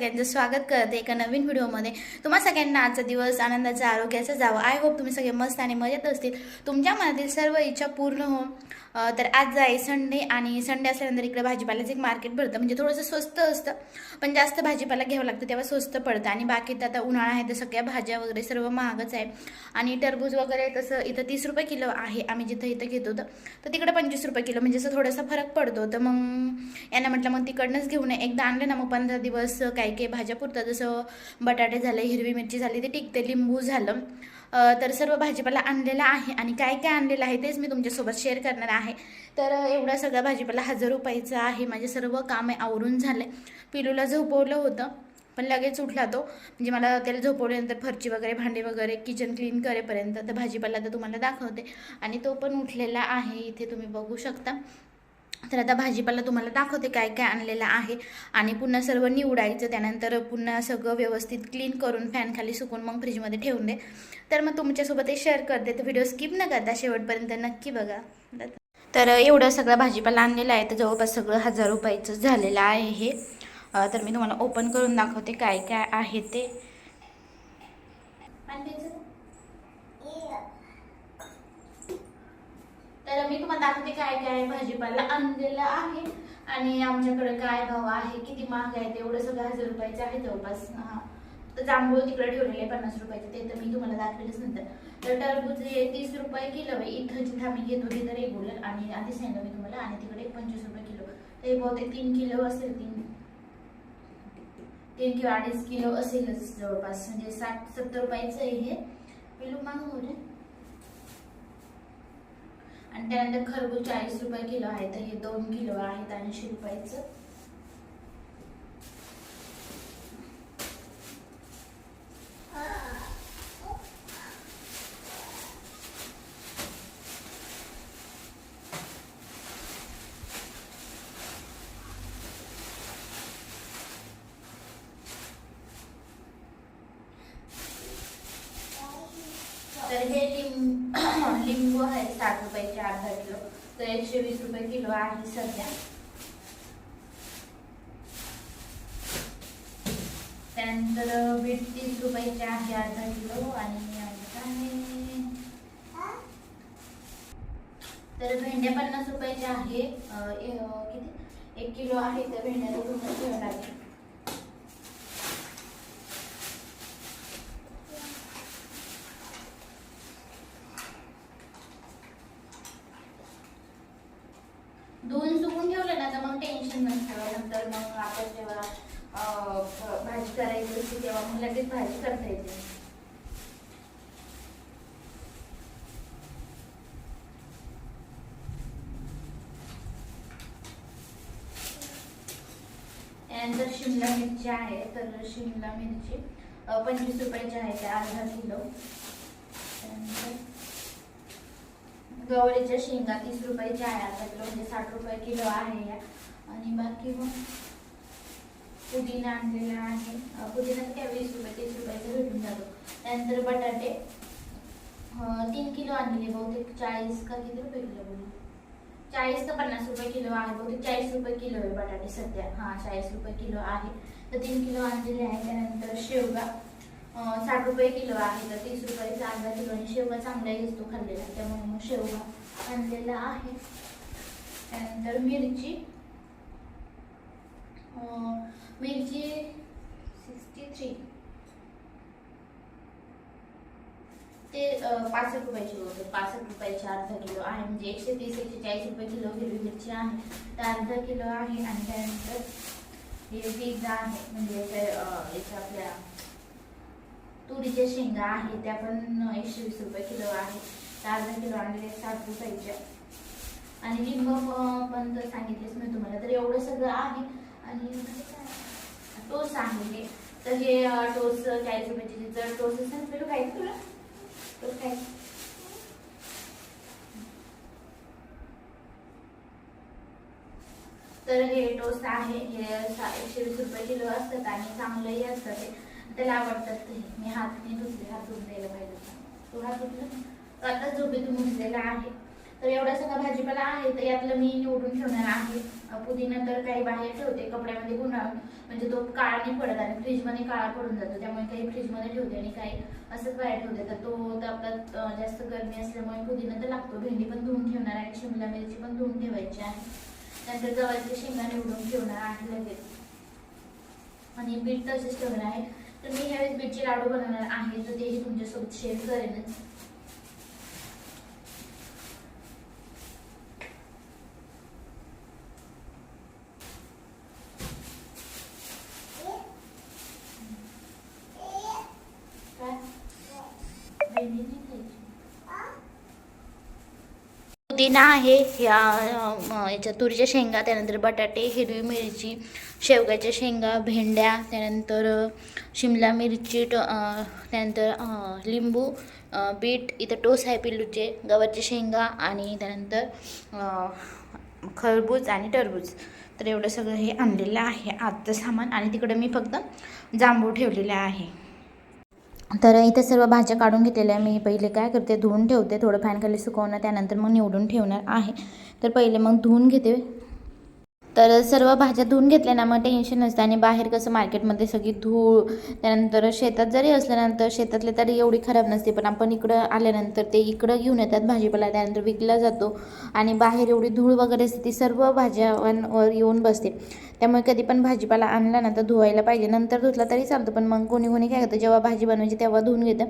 सगळ्यांचं स्वागत करते एका नवीन व्हिडिओमध्ये. तुम्हा सगळ्यांना आजचा दिवस आनंदाचा आरोग्याचा जावा. आय होप तुम्ही सगळे मस्त आणि मजेत असतील. तुमच्या मनातील सर्व इच्छा पूर्ण हो तर आज आहे संडे आणि संडे असल्यानंतर इकडे भाजीपाल्याचं एक मार्केट भरतं. म्हणजे थोडंसं स्वस्त असतं पण जास्त भाजीपाला घ्यावं लागतं तेव्हा स्वस्त पडतं. आणि बाकी तर आता उन्हाळा आहे तर सगळ्या भाज्या वगैरे सर्व महागच आहे. आणि टरबूज वगैरे तसं इथं तीस रुपये किलो आहे आम्ही जिथं इथं घेतो तर तिकडे पंचवीस रुपये किलो म्हणजे असं थोडासा फरक पडतो. तर मग यांना म्हटलं मग तिकडनंच घेऊन एकदा आणलं ना मग पंधरा दिवस काही काही भाज्या पुरतात जसं बटाटे झाले हिरवी मिरची झाली ते टिकते लिंबू झालं. तर सर्व भाजीपाला आणलेला आहे. आणि काय काय आणलेलं आहे तेच मी तुमच्यासोबत शेअर करणार आहे. आहे. तर एवढा सगळा भाजीपाला हजार रुपयाचा आहे. माझे सर्व कामे आवरून झाले. पिलूला झोपवलं होतं पण लगेच उठला तो. म्हणजे मला त्याला झोपवल्यानंतर फरची वगैरे भांडे वगैरे किचन क्लीन करेपर्यंत तर भाजीपाला तर तुम्हाला दाखवते. आणि तो पण उठलेला आहे. इथे तुम्ही बघू शकता. तर आता भाजीपाला तुम्हाला दाखवते काय काय आणलेलं आहे. आणि पुन्हा सर्व निवडायचं. त्यानंतर पुन्हा सगळं व्यवस्थित क्लीन करून फॅनखाली सुकून मग फ्रीजमध्ये ठेवून दे. तर मग तुमच्यासोबत हे शेअर करते. तर व्हिडिओ स्किप न करता शेवटपर्यंत नक्की बघा. तर एवढं सगळं भाजीपाला आणलेला आहे. तर जवळपास सगळं हजार रुपयाचं झालेलं आहे हे. तर मी तुम्हाला ओपन करून दाखवते काय काय आहे ते. तर मी तुम्हाला दाखवते काय काय भाजीपाला आणलेलं आहे. आणि आमच्याकडे काय भाव आहे किती महाग आहे तेवढं सगळं हजार रुपयाचं आहे जवळपास. हा. तर जांभूळ तिकडे ठेवलेले पन्नास रुपयाचे ते तर मी तुम्हाला दाखवेलच नंतर. तर टरबूज हे तीस रुपये किलो आहे. इथं जिथं आम्ही घेतो तिथं रेग्युलर आणि आधी सांगितलं मी तुम्हाला आणि तिकडे पंचवीस रुपये किलो. ते बहुतेक तीन किलो असेल तीन तीन किंवा अडीच किलो असेलच जवळपास. म्हणजे साठ सत्तर रुपयाचं आहे हे. पिलू मागू आणि त्यानंतर खरबूज चाळीस रुपये किलो आहे. तर हे दोन किलो आहेत ऐंशी रुपयाचं तर हे लिंब लिंबू आहे साठ रुपयाचे अर्धा किलो तर एकशे वीस रुपये किलो आहे सध्या त्यानंतर बीट तीस रुपयाचे आहे अर्धा किलो आणि आहे तर भेंड्या पन्नास रुपयाच्या आहे किती एक किलो आहे तर भेंड्या तुम्हाला ठेवावं लागेल दोन सुकून ठेवलं ना तर मग टेन्शन नसतं नंतर मग आपण जेव्हा भाजी करायची असते तेव्हा मग लगेच भाजी करता येते. त्यानंतर शिमला मिरची आहे तर शिमला मिरची पंचवीस रुपयाची आहे ते अर्धा किलो. त्यानंतर गवळीच्या शेंगा तीस रुपयाच्या आहे किलो म्हणजे साठ रुपये किलो आहे या. बाकी मग पुदिना आहे. अं, पुदिना काय वीस रुपये तीस रुपयाचा भेटून जातो. त्यानंतर बटाटे तीन किलो आणलेले बहुतेक. चाळीस का किती रुपये किलो बोलू? चाळीस का पन्नास रुपये किलो आहे. बहुतेक चाळीस रुपये किलो आहे बटाटे सध्या. हा चाळीस रुपये किलो आहे. तर तीन किलो त्यानंतर शेवगा. साठ रुपये किलो आहे तर तीस रुपयाचा अर्धा किलो आणि शेवगा चांगला असतो खाल्लेला. त्यामुळे मग शेवगा आणलेला आहे. त्यानंतर मिरची. मिरची सिक्स्टी थ्री ते अं, पासष्ट रुपयाची होते. पासष्ट रुपयाचे अर्धा किलो आहे. म्हणजे एकशे तीस एकशे चाळीस रुपये किलो हिरवी मिरची आहे. तर अर्धा किलो आहे. आणि त्यानंतर हे पिझ्झा आहे. म्हणजे याच्या आपल्या तुरीच्या शेंगा आहे त्या पण एकशे वीस रुपये किलो आहे तर अर्धा किलो आणलेले साठ रुपयाच्या. आणि लिंब पण तर सांगितलेच मी तुम्हाला तर एवढं सगळं आहे. आणि टोस आहे तर हे टोस चाळीस रुपयाचे जर टोस असेल तर खायचं तुला टोस खायचं तर हे टोस्ट आहे हे सा- एकशे वीस रुपये किलो असतात आणि चांगलंही असतं ते त्याला आवडतात ते. मी हात नाही धुतले हात धुवून पाहिजे तो हात धुतला. आता झोपेतून उठलेला आहे. तर एवढा सगळा भाजीपाला आहे तर यातलं मी निवडून ठेवणार आहे. पुदिना तर काही बाहेर ठेवते कपड्यामध्ये गुंडाळून. म्हणजे तो काळा नाही पडत आणि फ्रीजमध्ये काळा पडून जातो. त्यामुळे काही फ्रीजमध्ये ठेवते आणि काही असंच बाहेर ठेवते. तर तो तर आपला जास्त गरमी असल्यामुळे पुदिना तर लागतो. भेंडी पण धुवून ठेवणार आहे. शिमला मिरची पण धुवून ठेवायची आहे. नंतर गव्हाची शेंगा निवडून ठेवणार आहे लगेच. आणि बीट तसेच ठेवणार आहे. तर मी ह्यावेळेस बीटचे लाडू बनवणार आहे तर तेही तुमच्यासोबत शेअर करेनच काय? भेंडी नाही खायची. पुदिना आहे ह्या याच्या तुरीच्या शेंगा त्यानंतर बटाटे हिरवी मिरची शेवग्याच्या शेंगा भेंड्या त्यानंतर शिमला मिरची ट त्यानंतर लिंबू बीट इथं टोस आहे पिल्लूचे गव्हाच्या शेंगा आणि त्यानंतर खरबूज आणि टरबूज. तर एवढं सगळं हे आणलेलं आहे आजचं सामान आणि तिकडं मी फक्त जांभूळ ठेवलेलं आहे. तर इथे सर्व भाज्या काढून घेतलेल्या आहे. मी पहिले काय करते धुवून ठेवते. थोडं फॅनखाली सुकवणं त्यानंतर मग निवडून ठेवणार आहे. तर पहिले मग धुवून घेते. तर सर्व भाज्या धुवून घेतल्या ना मग टेन्शन नसतं. आणि बाहेर कसं मार्केटमध्ये सगळी धूळ त्यानंतर शेतात जरी असल्यानंतर शेतातले तरी एवढी खराब नसते. पण आपण इकडं आल्यानंतर ते इकडं घेऊन येतात भाजीपाला त्यानंतर विकला जातो. आणि बाहेर एवढी धूळ वगैरे असते ती सर्व भाज्यांवर येऊन बसते. त्यामुळे कधी पण भाजीपाला आणला ना तर धुवायला पाहिजे. नंतर धुतला तरी चालतं पण मग कोणी कोणी काय करतं जेव्हा भाजी बनवायची तेव्हा धुवून घेतं.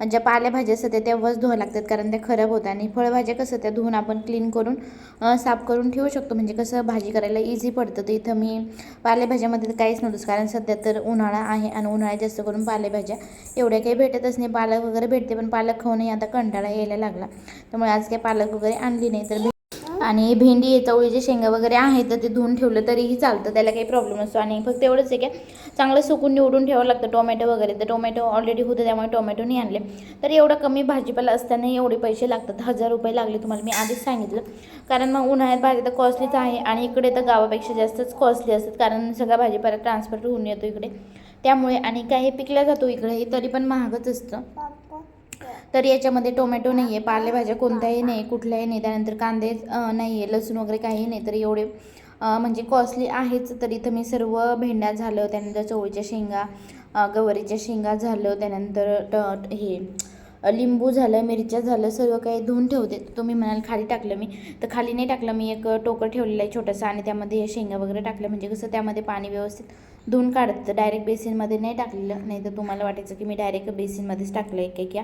आणि ज्या पालेभाज्या असतात त्या तेव्हाच धुवा लागतात कारण त्या खराब होतात. आणि फळभाज्या कसं त्या धुवून आपण क्लीन करून साफ करून ठेवू शकतो. म्हणजे कसं भाजी करायला इझी पडतं. तर इथं मी पालेभाज्यामध्ये तर काहीच नव्हतंच कारण सध्या तर उन्हाळा आहे आणि उन्हाळ्यात जास्त करून पालेभाज्या एवढ्या काही भेटतच नाही. पालक वगैरे भेटते पण पालक खाऊनही आता कंटाळा यायला लागला. त्यामुळे आज काही पालक वगैरे आणली नाही तर आणि भेंडी चवळीचे शेंगा वगैरे आहेत तर ते धुवून ठेवलं तरीही चालतं त्याला काही प्रॉब्लेम नसतो. आणि फक्त एवढंच आहे की चांगलं सुकून निवडून ठेवावं लागतं टोमॅटो वगैरे. तर टोमॅटो ऑलरेडी होते त्यामुळे टोमॅटो नाही आणले. तर एवढं कमी भाजीपाला असताना एवढे पैसे लागतात. हजार रुपये लागले तुम्हाला मी आधीच सांगितलं. कारण मग उन्हाळ्यात भाजी तर कॉस्टलीच आहे आणि इकडे तर गावापेक्षा जास्तच कॉस्टली असतात कारण सगळा भाजीपाला ट्रान्सफर होऊन येतो इकडे. त्यामुळे आणि काही पिकला जातो इकडे तरी पण महागच असतं. तर याच्यामध्ये टोमॅटो नाही आहे पालेभाज्या कोणत्याही नाही कुठल्याही नाही त्यानंतर कांदे नाही आहे लसूण वगैरे काही नाही तर एवढे म्हणजे कॉस्टली आहेच. तर इथं मी सर्व भेंड्या झालं त्यानंतर चवळीच्या शेंगा गवारीच्या शेंगा झालं त्यानंतर ट हे लिंबू झालं मिरच्या झालं सर्व काही धुवून ठेवते. तुम्ही म्हणाल खाली टाकलं मी तर खाली नाही टाकलं मी एक टोकर ठेवलेलं आहे छोटंसं आणि त्यामध्ये हे शेंगा वगैरे टाकलं म्हणजे कसं त्यामध्ये पाणी व्यवस्थित धुवून काढतं. डायरेक्ट बेसिनमध्ये नाही टाकलेलं. नाही तर तुम्हाला वाटायचं की मी डायरेक्ट बेसिनमध्येच टाकलं आहे काय. या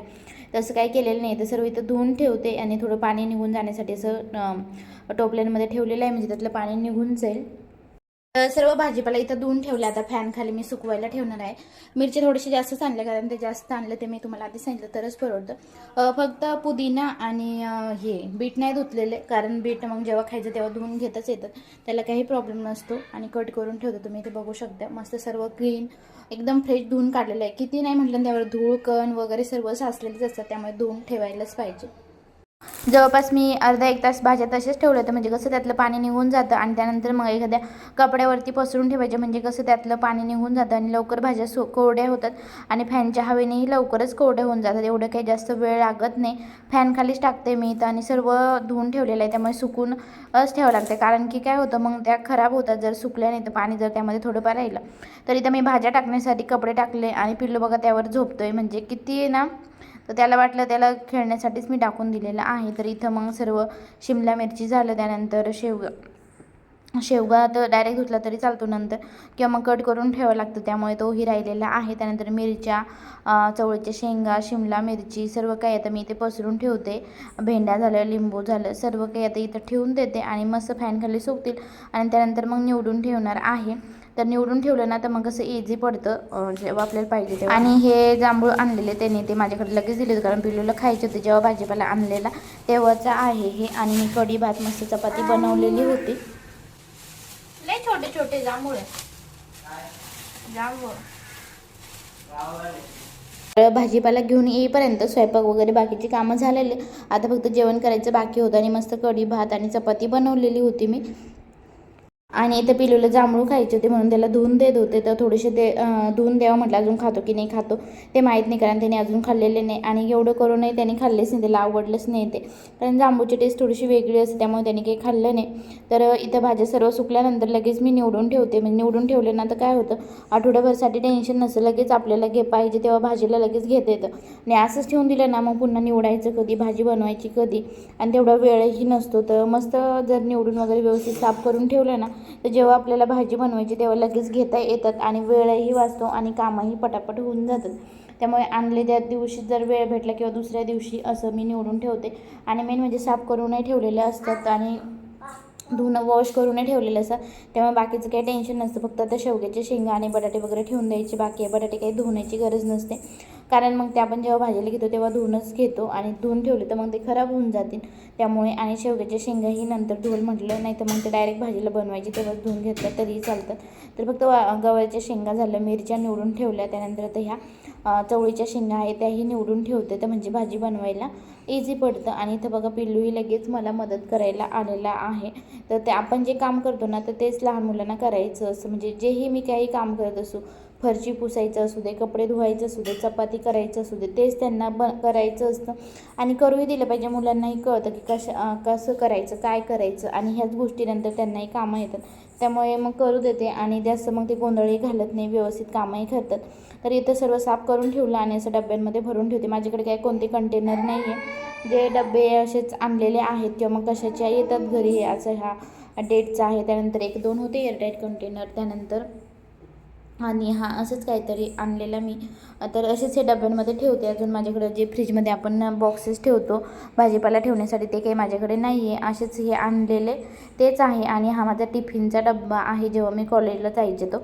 तसं काही केलेलं नाही. तर सर्व इथं धुवून ठेवते आणि थोडं पाणी निघून जाण्यासाठी असं टोपल्यांमध्ये ठेवलेलं आहे. म्हणजे त्यातलं पाणी निघून जाईल. सर्व भाजीपाला इथं धुवून ठेवलं. आता फॅन खाली मी सुकवायला ठेवणार आहे. मिरची थोडीशी जास्तच आणल्या कारण ते जास्त आणलं ते मी तुम्हाला आधी सांगितलं तरच परवडतं. फक्त पुदिना आणि हे बीट नाही धुतलेले कारण बीट मग जेव्हा खायचं तेव्हा धुवून घेतच येतं. त्याला काही प्रॉब्लेम नसतो आणि कट करून ठेवतो. तुम्ही ते बघू शकता. मस्त सर्व क्लीन एकदम फ्रेश धुवून काढलेलं आहे. किती नाही म्हटलं त्यावर धूळ कण वगैरे सर्व साचलेलेच असतात. त्यामुळे धुवून ठेवायलाच पाहिजे. जवळपास मी अर्धा एक तास भाज्या तसेच ठेवलं होतं म्हणजे कसं त्यातलं पाणी निघून जातं आणि त्यानंतर मग एखाद्या कपड्यावरती पसरून ठेवायचे म्हणजे कसं त्यातलं पाणी निघून जातं आणि लवकर भाज्या सो कोरड्या होतात आणि फॅनच्या हवेनेही लवकरच कोरड्या होऊन जातात. एवढं काही जास्त वेळ लागत नाही. फॅन खालीच टाकते मी तर आणि सर्व धुवून ठेवलेलं आहे. त्यामुळे सुकूनच ठेवावं लागते कारण की काय होतं मग त्या खराब होतात. जर सुकल्या नाही तर पाणी जर त्यामध्ये थोडंफार राहिलं तर इथं मी भाज्या टाकण्यासाठी कपडे टाकले आणि पिल्लू बघा त्यावर झोपतोय. म्हणजे किती ना तर त्याला वाटलं त्याला खेळण्यासाठीच मी टाकून दिलेलं आहे. तर इथं मग सर्व शिमला मिरची झालं त्यानंतर शेवगा. शेवगा तर डायरेक्ट धुतला तरी चालतो नंतर. किंवा मग कट करून ठेवावं लागतं त्यामुळे तोही राहिलेला आहे. त्यानंतर मिरच्या चवळीच्या शेंगा शिमला मिरची सर्व काही आता मी इथे पसरून ठेवते. भेंड्या झालं लिंबू झालं सर्व काही आता इथं ठेवून देते आणि मस्त फॅन सोपतील. सोकतील आणि त्यानंतर मग निवडून ठेवणार आहे. तर निवडून ठेवलं ना तर मग कसं इझी पडतं जेव्हा आपल्याला पाहिजे तेव्हा. आणि हे जांभूळ आणलेले त्यांनी ते माझ्याकडे लगेच दिले होते कारण पिलूला खायचे होते जेव्हा भाजीपाला आणलेला तेव्हाचा आहे हे. आणि मी कढी भात मस्त चपाती बनवलेली होती. छोटे छोटे जांभूळ जांभूळ. भाजीपाला घेऊन येईपर्यंत स्वयंपाक वगैरे बाकीची कामं झालेले. आता फक्त जेवण करायचं बाकी होतं आणि मस्त कढी भात आणि चपाती बनवलेली होती मी. आणि इथं पिलूला जांभूळ खायचे होते म्हणून त्याला धुवून देत होते. तर थोडेसे ते धुवून द्यावं म्हटलं अजून खातो की नाही खातो ते माहीत नाही कारण त्याने अजून खाल्लेले नाही. आणि एवढं करूनही त्याने खाल्लेच नाही त्याला आवडलंच नाही ते. कारण जांभूची टेस्ट थोडीशी वेगळी असते त्यामुळे त्याने काही खाल्लं नाही. तर इथं भाज्या सर्व सुकल्यानंतर लगेच मी निवडून ठेवते. म्हणजे निवडून ठेवले ना तर काय होतं आठवड्याभरसाठी टेन्शन नसतं. लगेच आपल्याला घे पाहिजे तेव्हा भाजीला लगेच घेता येतं. आणि असंच ठेवून दिलं ना मग पुन्हा निवडायचं कधी भाजी बनवायची कधी. आणि तेवढा वेळही नसतो. तर मस्त जर निवडून वगैरे व्यवस्थित साफ करून ठेवलं ना तर जेव्हा आपल्याला भाजी बनवायची तेव्हा लगेच घेता येतात आणि वेळही वाचतो आणि कामही पटापट होऊन जातात. त्यामुळे आणले त्या दिवशी जर वेळ भेटला किंवा दुसऱ्या दिवशी असं मी निवडून ठेवते. आणि मेन म्हणजे साफ करूनही ठेवलेले असतात आणि धुणं वॉश करूनही ठेवलेलं असतं. त्यामुळे बाकीचं काही टेन्शन नसतं. फक्त आता शेवग्याचे शेंगा आणि बटाटे वगैरे ठेवून द्यायचे. बाकी आहे बटाटे काही धुण्याची गरज नसते. कारण मग ते आपण जेव्हा भाजीला घेतो तेव्हा धुवूनच घेतो आणि धुवून ठेवले तर मग ते खराब होऊन जातील. त्यामुळे आणि शेवग्याच्या शेंगाही नंतर धुवल म्हटलं नाही तर मग ते डायरेक्ट भाजीला बनवायची तेव्हा धुवून घेतलं तरीही चालतात तर फक्त वा- गव्हाच्या शेंगा झाल्या मिरच्या निवडून ठेवल्या त्यानंतर तर ह्या चवळीच्या शेंगा आहे त्याही निवडून ठेवते तर म्हणजे भाजी बनवायला इझी पडतं. आणि इथं बघा पिल्लूही लगेच मला मदत करायला आलेला आहे. तर ते आपण जे काम करतो ना तर तेच लहान मुलांना करायचं असं. म्हणजे जेही मी काही काम करत असू फरशी पुसायचं असू दे कपडे धुवायचं असू दे चपाती करायचं असू दे तेच त्यांना ब करायचं असतं. आणि करूही दिलं पाहिजे. मुलांनाही कळतं की कशा कसं करायचं काय करायचं आणि ह्याच गोष्टीनंतर त्यांनाही कामं येतात. त्यामुळे मग करू देते आणि जास्त मग ते गोंधळही घालत नाही व्यवस्थित कामही करतात. तर इथं सर्व साफ करून ठेवलं आणि असं डब्यांमध्ये भरून ठेवते. माझ्याकडे काय कोणते कंटेनर नाही आहे जे डबे असेच आणलेले आहेत किंवा मग कशाच्या येतात घरी असं ह्या डेटचा आहे. त्यानंतर एक दोन होते एअरटाईट कंटेनर त्यानंतर आणि हा असंच काहीतरी आणलेला मी. तर असेच हे डब्यांमध्ये ठेवते. अजून माझ्याकडे जे फ्रीजमध्ये आपण बॉक्सेस ठेवतो भाजीपाला ठेवण्यासाठी ते काही माझ्याकडे नाही आहे असेच हे आणलेले तेच आहे आणि हा माझा टिफिनचा डब्बा आहे जेव्हा मी कॉलेजला जायचे तो.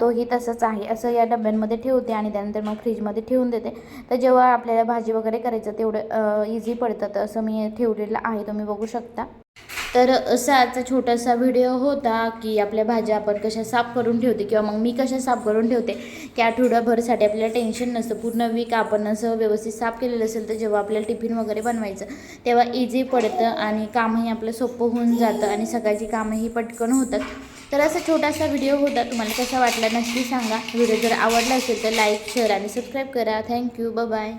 तोही तसंच आहे. असं या डब्यांमध्ये ठेवते आणि त्यानंतर मग फ्रीजमध्ये ठेवून देते. तर जेव्हा आपल्याला भाजी वगैरे करायचं तेवढं इझी पडतं. तर असं मी ठेवलेलं आहे. तुम्ही बघू शकता. तर असा आजचा छोटासा व्हिडिओ होता की आपल्या भाज्या आपण कशा साफ करून ठेवते किंवा मग मी कशा साफ करून ठेवते की आठवड्याभरसाठी आपल्याला टेन्शन नसतं. पूर्ण वीक आपण असं व्यवस्थित साफ केलेलं असेल तर जेव्हा आपल्याला टिफिन वगैरे बनवायचं तेव्हा इझी पडतं आणि कामही आपलं सोपं होऊन जातं आणि सकाळची कामंही पटकन होतात. तर असा छोटासा व्हिडिओ होता. तुम्हाला कसा वाटला नक्की सांगा. व्हिडिओ जर आवडला असेल तर लाईक शेअर आणि सबस्क्राईब करा. Thank you bye